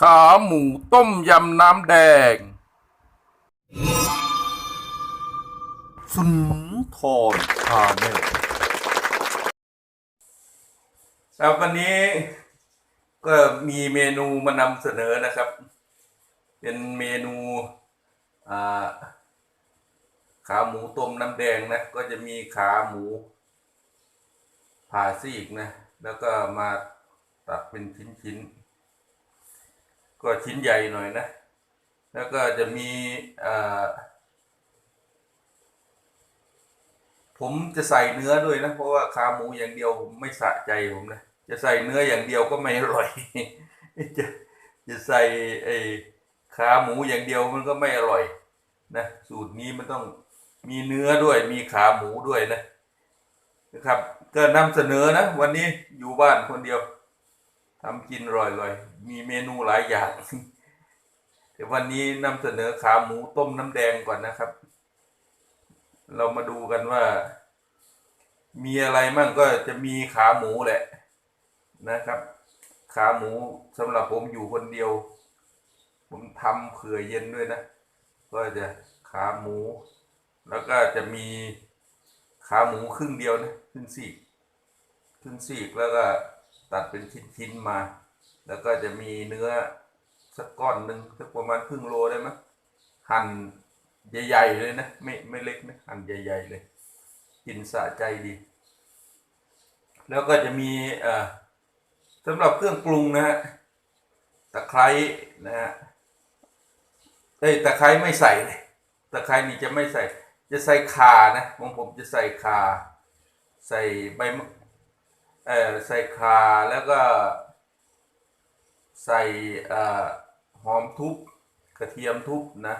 ขาหมูต้มยำน้ำแดง สุนทรชาแนลครับวันนี้ก็มีเมนูมานำเสนอนะครับ เป็นเมนูขาหมูต้มน้ำแดงนะ ก็จะมีขาหมูผ่าซีกนะ แล้วก็มาตัดเป็นชิ้นๆ ก็ชิ้นใหญ่หน่อยนะ แล้วก็จะมีผมจะใส่เนื้อด้วยนะ เพราะว่าขาหมูอย่างเดียวผมไม่สะใจผมนะ จะใส่เนื้ออย่างเดียวก็ไม่อร่อย จะจะใส่ไอ้ขาหมูอย่างเดียวมันก็ไม่อร่อยนะสูตรนี้มันต้องมีเนื้อด้วย มีขาหมูด้วยนะนะครับก็นำเสนอนะ วันนี้อยู่บ้านคนเดียวทำกินอร่อยๆ มีเมนูหลายอย่างแต่วันนี้นำเสนอขาหมูต้มน้ำแดงก่อนนะครับ เรามาดูกันว่า มีอะไรมั่งก็จะมีขาหมูแหละนะครับ ขาหมูสำหรับผมอยู่คนเดียว ผมทำเผื่อเย็นด้วยนะ ก็จะขาหมู แล้วก็จะมีขาหมูครึ่งเดียวนะครึ่งซีกครึ่งซีกแล้วก็ตัดเป็นชิ้นๆมา แล้วก็จะมีเนื้อสักก้อนหนึ่งสักประมาณครึ่งโลได้ไหมหั่นใหญ่ๆเลยนะ ไม่ไม่เล็กนะหั่นใหญ่ ๆ เลย กินสะใจดี แล้วก็จะมีเอ่อสำหรับเครื่องปรุงนะฮะตะไคร้นะฮะเอ้ยตะไคร้ไม่ใส่เลยตะไคร้นี่จะไม่ใส่ จะใส่ขานะของผมจะใส่ข่าใส่ใบเออใส่ข่าแล้วก็ ใส่หอมทุบกระเทียมทุบนะ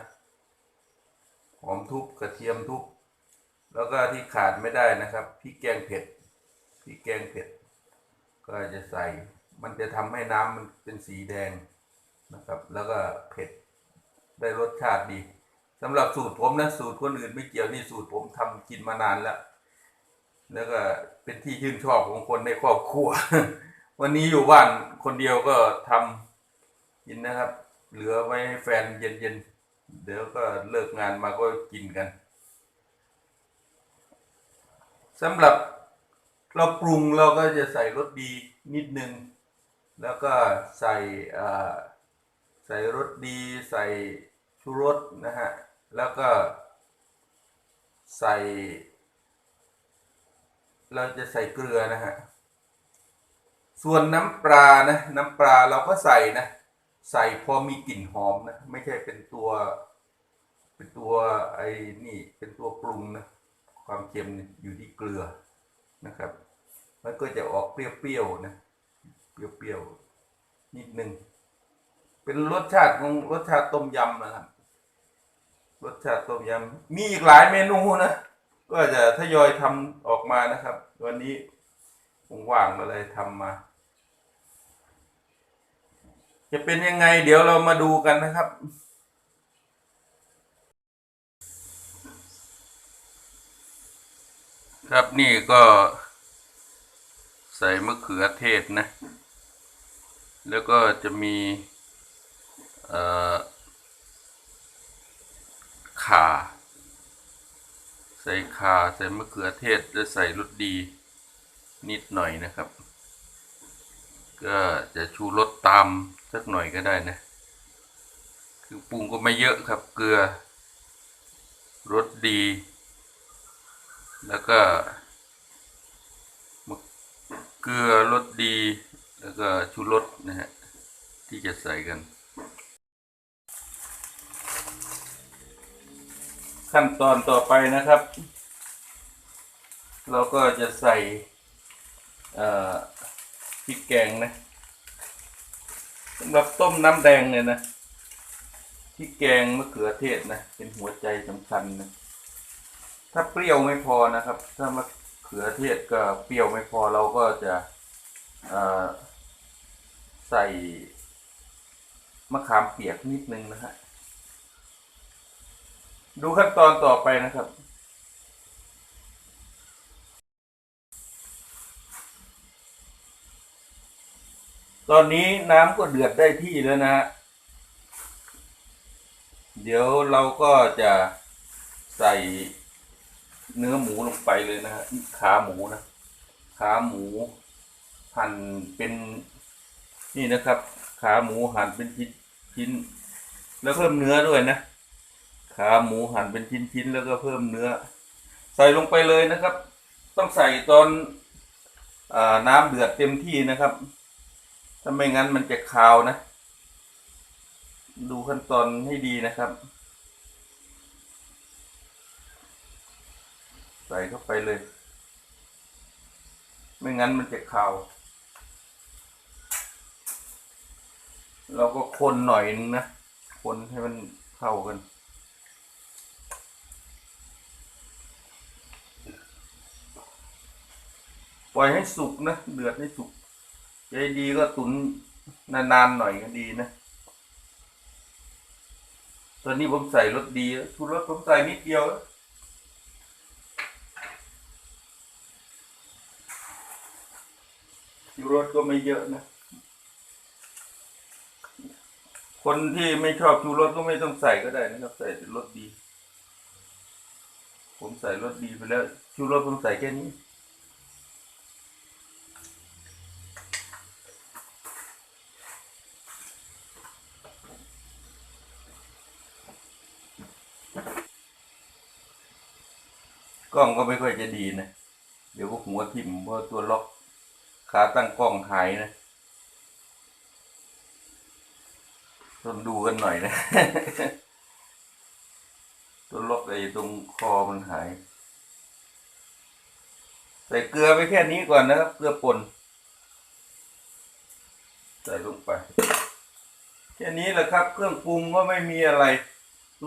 หอมทุบกระเทียมทุบแล้วก็ที่ขาดไม่ได้นะครับพริกแกงเผ็ดพริกแกงเผ็ด ก็จะใส่มันจะทำให้น้ำมันเป็นสีแดงนะครับ แล้วก็เผ็ดได้รสชาติดีสำหรับสูตรผมนะสูตรคนอื่นไม่เกี่ยวนี่สูตรผมทำกินมานานแล้วแล้วก็เป็นที่ชื่นชอบของคนในครอบครัว วันนี้อยู่บ้านคนเดียวก็ทำกินนะครับ เหลือไว้ให้แฟนเย็นๆ เดี๋ยวก็เลิกงานมาก็กินกันสำหรับเราปรุงเราก็จะใส่รสดีนิดนึง แล้วก็ใส่อ่าใส่รสดีใส่ชูรสนะฮะ แล้วก็ใส่ เราจะใส่เกลือนะฮะ ส่วนน้ำปลานะน้ำปลาเราก็ใส่นะใส่พอมีกลิ่นหอมนะไม่ใช่เป็นตัว เป็นตัวไอ้นี่เป็นตัวปรุงนะความเค็มอยู่ที่เกลือนะครับ มันก็จะออกเปรี้ยวๆนะเปรี้ยวๆนิดนึงเป็นรสชาติของรสชาติต้มยำนะครับรสชาติต้มยำมีอีกหลายเมนูนะก็จะทยอยทำออกมานะครับ วันนี้ผมว่างมาเลยทำมา จะเป็นยังไง เดี๋ยวเรามาดูกันนะครับ ครับนี่ก็ใส่มะเขือเทศนะ แล้วก็จะมีเออข่า ใส่ข่าใส่มะเขือเทศและใส่รสดีนิดหน่อยนะครับ ก็จะชูรสตาม สักหน่อยก็ได้นะ คือปรุงก็ไม่เยอะครับเกลือรสดี แล้วก็เกลือรสดี แล้วก็ชูรสนะฮะที่จะใส่กัน ขั้นตอนต่อไปนะครับ เราก็จะใส่พริกแกงนะ สำหรับต้มน้ำแดงเนี่ยนะพริกแกงมะเขือเทศนะเป็นหัวใจสำคัญนะถ้าเปรี้ยวไม่พอนะครับ ถ้ามะเขือเทศก็เปรี้ยวไม่พอเราก็จะใส่มะขามเปียกนิดนึงนะฮะดูขั้นตอนต่อไปนะครับ ตอนนี้น้ำก็เดือดได้ที่แล้วนะฮะ เดี๋ยวเราก็จะใส่เนื้อหมูลงไปเลยนะฮะขาหมูนะ ขาหมูหั่นเป็นนี่นะครับ ขาหมูหั่นเป็นชิ้นชิ้น แล้วเพิ่มเนื้อด้วยนะ ขาหมูหั่นเป็นชิ้นชิ้นแล้วก็เพิ่มเนื้อ ใส่ลงไปเลยนะครับ ต้องใส่ตอนอน้ำเดือดเต็มที่นะครับ ถ้าไม่งั้นมันจะคาวนะ ดูขั้นตอนให้ดีนะครับ ใส่เข้าไปเลย ไม่งั้นมันจะคาว เราก็คนหน่อยนึงนะ คนให้มันเข้ากันปล่อยให้สุกนะ เดือดให้สุก ใจดีก็ตุนนานๆหน่อยก็ดีนะ ตอนนี้ผมใส่รสดีแล้วชูรสผมใส่นิดเดียวชูรสก็ไม่เยอะนะ คนที่ไม่ชอบชูรสก็ไม่ต้องใส่ก็ได้นะครับ ใส่รสดี ผมใส่รสดีไปแล้วชูรสผมใส่แค่นี้ กล้องก็ไม่ค่อยจะดีนะ เดี๋ยวพวกหัวทิ่มเพราะตัวล็อกขาตั้งกล้องหายนะต้องดูกันหน่อยนะ ตัวล็อกไอ้ตรงคอมันหาย ใส่เกลือไปแค่นี้ก่อนนะครับ เกลือป่นใส่ลงไป แค่นี้แหละครับ เครื่องปรุงก็ไม่มีอะไร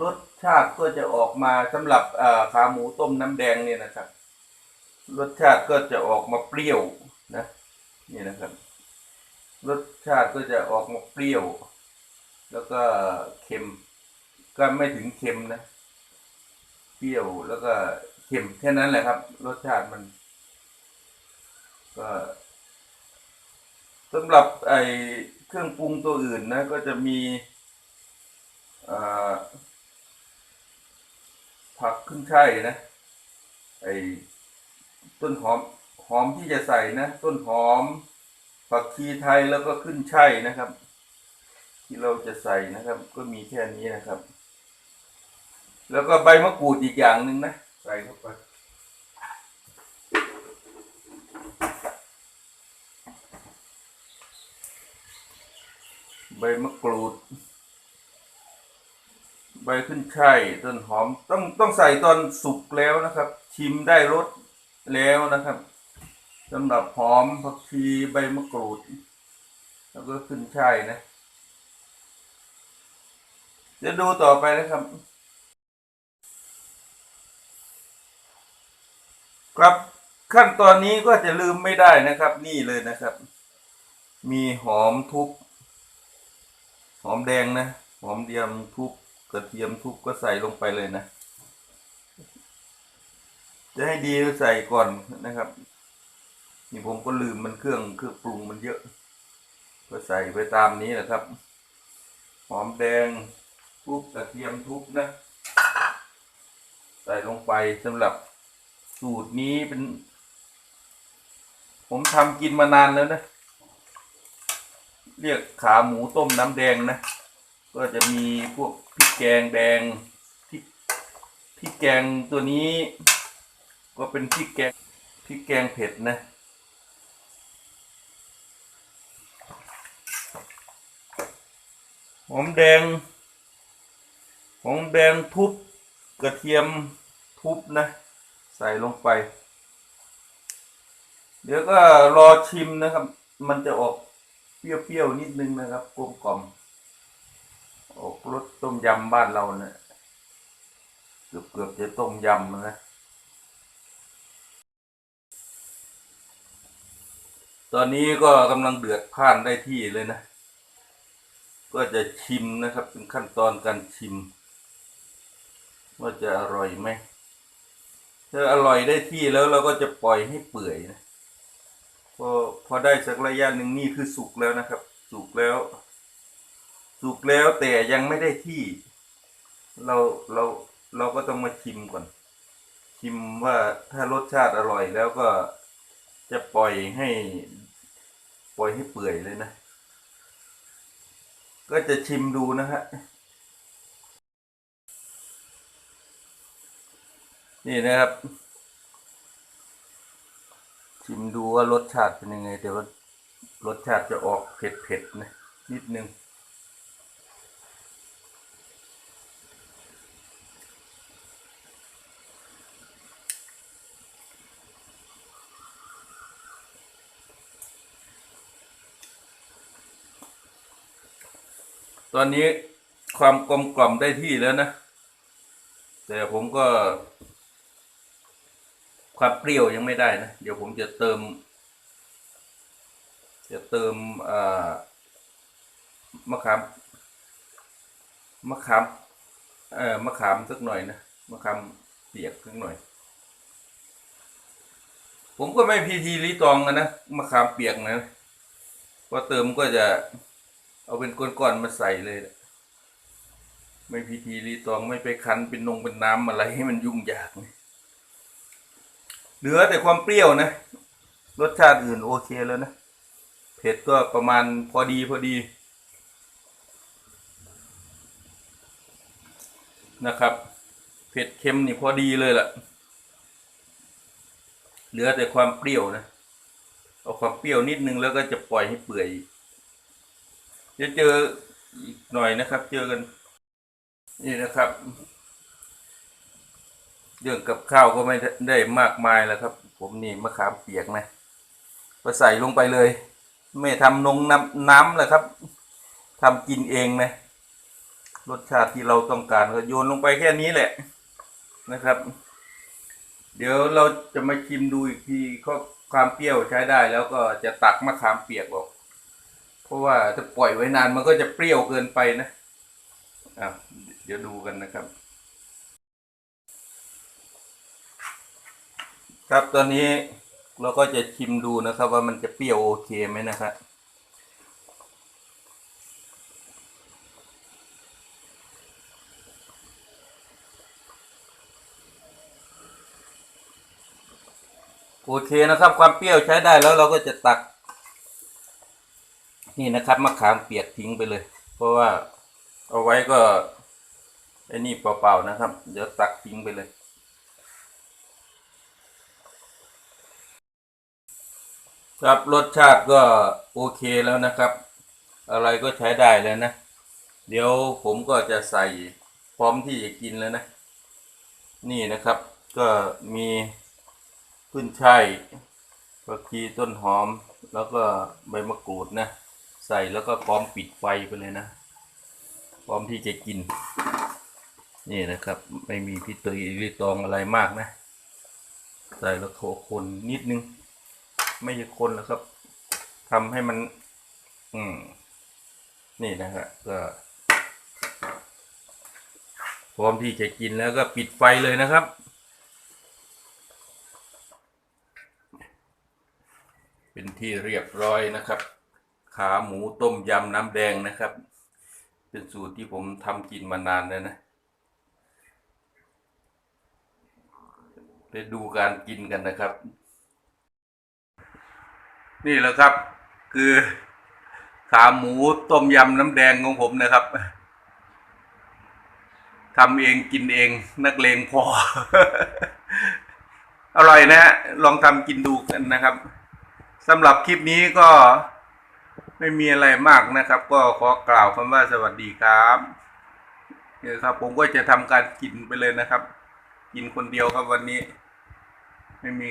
รสชาติก็จะออกมาสำหรับขาหมูต้มน้ำแดงเนี่ยนะครับ รสชาติก็จะออกมาเปรี้ยวนะนี่นะครับรสชาติก็จะออกมาเปรี้ยว แล้วก็เค็ม ก็ไม่ถึงเค็มนะ เปรี้ยวแล้วก็เค็มแค่นั้นแหละครับ รสชาติมัน ก็สำหรับไอเครื่องปรุงตัวอื่นนะ ก็จะมีอ่า ผักขึ้นช่ายนะไอ้ต้นหอมหอมที่จะใส่นะ ต้นหอม ผักชีไทยแล้วก็ขึ้นช่ายนะครับ ที่เราจะใส่นะครับ ก็มีแค่นี้นะครับ แล้วก็ใบมะกรูดอีกอย่างหนึ่งนะใส่เข้าไปใบมะกรูด ขึ้นช่ายต้นหอมต้องต้องใส่ตอนสุกแล้วนะครับ ชิมได้รสแล้วนะครับสำหรับหอมผักชีใบมะกรูด แล้วก็ขึ้นช่ายนะเดี๋ยวดูต่อไปนะครับ ครับขั้นตอนนี้ก็จะลืมไม่ได้นะครับ นี่เลยนะครับ มีหอมทุบหอมแดงนะ หอมเดียมทุบ กระเทียมทุบก็ใส่ลงไปเลยนะ จะให้ดีก็ใส่ก่อนนะครับ นี่ผมก็ลืมมันเครื่องเครื่องปรุงมันเยอะ ก็ใส่ไปตามนี้แหละครับ หอมแดงทุบกระเทียมทุบนะ ใส่ลงไปสำหรับสูตรนี้เป็น ผมทำกินมานานแล้วนะ เรียกขาหมูต้มน้ำแดงนะ ก็จะมีพวกพริกแกงแดงพริกพริกแกงตัวนี้ ก็เป็นพริกแกงพริกแกงเผ็ดนะหอมแดงหอมแดงทุบกระเทียมทุบนะ ใส่ลงไป เดี๋ยวก็รอชิมนะครับ มันจะออกเปรี้ยวๆนิดนึงนะครับกลมกล่อม ออกรสต้มยำบ้านเราเนี่ยเกือบเกือบจะต้มยำนะ ตอนนี้ก็กำลังเดือดพ่านได้ที่เลยนะ ก็จะชิมนะครับ เป็นขั้นตอนการชิม ว่าจะอร่อยไหมถ้าอร่อยได้ที่แล้วเราก็จะปล่อยให้เปื่อยนะพอพอได้สักระยะหนึ่งนี่คือสุกแล้วนะครับ สุกแล้ว สุกแล้วแต่ยังไม่ได้ที่ เราเราเราก็ต้องมาชิมก่อน ชิมว่าถ้ารสชาติอร่อยแล้วก็จะปล่อยให้ ปล่อยให้เปื่อยเลยนะ ก็จะชิมดูนะฮะนี่นะครับ ชิมดูว่ารสชาติเป็นยังไง แต่ว่ารสชาติจะออกเผ็ดๆนะนิดนึง ตอนนี้ความกลมกล่อมได้ที่แล้วนะ แต่ผมก็ ความเปรี้ยวยังไม่ได้นะ เดี๋ยวผมจะเติม จะเติมมะขาม มะขามเอ่อมะขามสักหน่อยนะ มะขามเปียกสักหน่อย ผมก็ไม่พีทีรีตองกันนะมะขามเปียกนะพอเติมก็จะ เอาเป็นก้อนๆมาใส่เลยแหละไม่พิธีรีตองไม่ไปคั้นเป็นนงเป็นน้ำอะไรให้มันยุ่งยากนะเหลือแต่ความเปรี้ยวนะ รสชาติอื่นโอเคแล้วนะเผ็ดก็ประมาณพอดีพอดี นะครับ เผ็ดเค็มนี่พอดีเลยล่ะ เหลือแต่ความเปรี้ยวนะ เอาความเปรี้ยวนิดนึงแล้วก็จะปล่อยให้เปื่อย จะเจออีกหน่อยนะครับ เจอกัน นี่นะครับ เรื่องกับข้าวก็ไม่ได้มากมายแล้วครับ ผมนี่มะขามเปียกนะก็ใส่ลงไปเลย ไม่ทำนงน้ำน้ำเลยครับทำกินเองนะรสชาติที่เราต้องการก็โยนลงไปแค่นี้แหละนะครับ เดี๋ยวเราจะมาชิมดูอีกทีก็ความเปรี้ยวใช้ได้แล้วก็จะตักมะขามเปียกออก เพราะว่าถ้าปล่อยไว้นานมันก็จะเปรี้ยวเกินไปนะอะเดี๋ยวดูกันนะครับ ครับตอนนี้เราก็จะชิมดูนะครับ ว่ามันจะเปรี้ยวโอเคไหมนะครับโอเคนะครับ ความเปรี้ยวใช้ได้แล้วเราก็จะตัก นี่นะครับมะขามเปียกทิ้งไปเลย เพราะว่าเอาไว้ก็ไอ้นี่เปล่าๆนะครับ เดี๋ยวตักทิ้งไปเลย ครับรสชาติก็โอเคแล้วนะครับ อะไรก็ใช้ได้แล้วนะ เดี๋ยวผมก็จะใส่พร้อมที่จะกินแล้วนะ นี่นะครับก็มีขึ้นช่ายผักชีต้นหอมแล้วก็ใบมะกรูดนะ ใส่แล้วก็พร้อมปิดไฟไปเลยนะ พร้อมที่จะกิน นี่นะครับ ไม่มีพิตรีรีตองอะไรมากนะ ใส่แล้วโขคนนิดนึง ไม่ใช่คนแล้วครับทำให้มัน อืม นี่นะฮะก็พร้อมที่จะกินแล้วก็ปิดไฟเลยนะครับเป็นที่เรียบร้อยนะครับ ขาหมูต้มยำน้ำแดงนะครับ เป็นสูตรที่ผมทำกินมานานแล้วนะไปดูการกินกันนะครับ นี่แหละครับ คือขาหมูต้มยำน้ำแดงของผมนะครับทำเองกินเองนักเลงพอ อร่อยนะฮะลองทำกินดูกันนะครับสำหรับคลิปนี้ก็ ไม่มีอะไรมากนะครับ ก็ขอกล่าวคำว่าสวัสดีครับเนี่ยครับ ผมก็จะทำการกินไปเลยนะครับ กินคนเดียวครับวันนี้ ไม่มี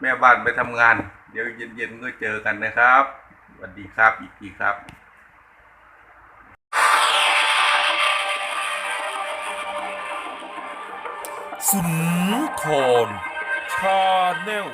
แม่บ้านไปทำงาน เดี๋ยวเย็นๆก็เจอกันนะครับสวัสดีครับอีกทีครับสุนทรชาแนล